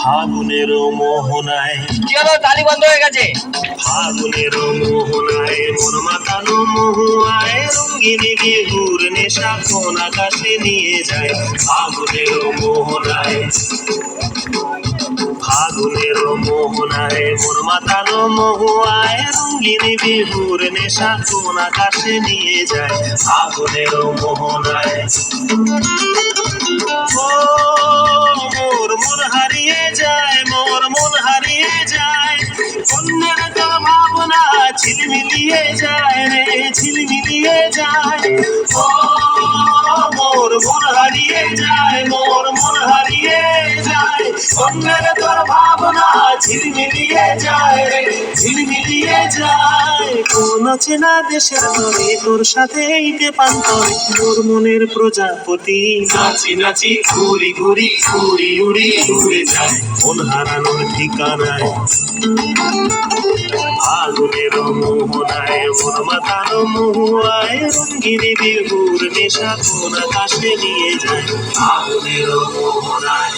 ফাগুনের মোহনায় কি হলো? তালি বন্ধ হয়ে গেছে। ফাগুনের মোহনায় মোর মাতানো মহুয়ায় রঙ্গিনী বিহুর নেশা কোন আকাশে নিয়ে যায় ফাগুনের মোহনায়। ফাগুনের মোহনায় মোর মাতানো মহুয়ায় রঙ্গিনী বিহুর নেশা কোন আকাশে নিয়ে যায় ফাগুনের মোহনায়। তোর চেনা দেশের তরে তোর সাথে এইতে পান্তরে তোর মনের প্রজাপতি। নাচি নাচি, ঘুরি ঘুরি ঘুরি, উড়ি, উড়ে যায়। মন হারানোর ঠিকানায়। ফাগুনের মন মাতানো মহুয়ায় রঙ্গিনী বিহুর নেশা কোন আকাশে নিয়ে যায় মোহনায়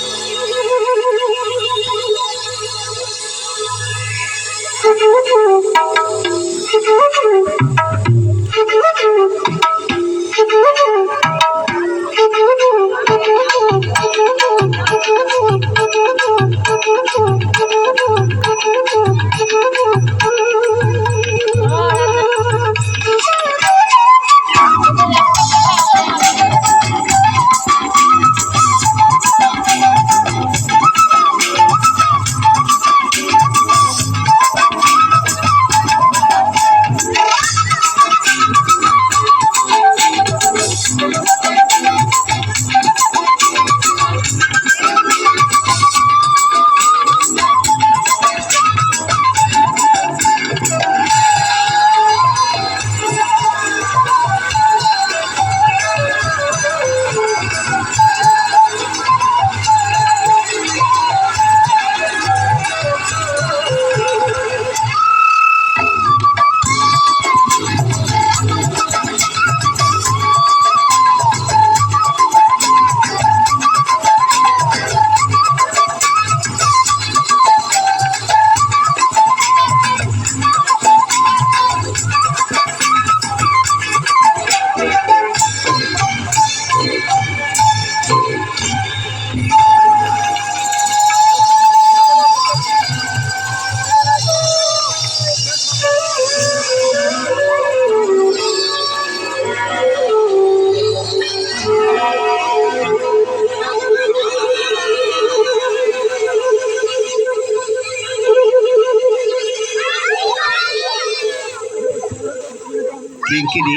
পিঙ্কিনি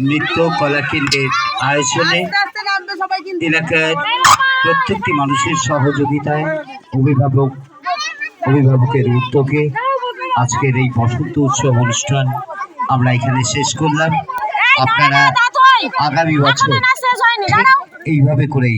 নৃত্য কলা কেন্দ্রের আয়োজনে এলাকার প্রত্যেকটি মানুষের সহযোগিতায় অভিভাবক অভিভাবকের উদ্যোগে আজকের এই বসন্ত উৎসব অনুষ্ঠান আমরা এখানে শেষ করলাম। আপনারা আগামী বছর এইভাবে করেই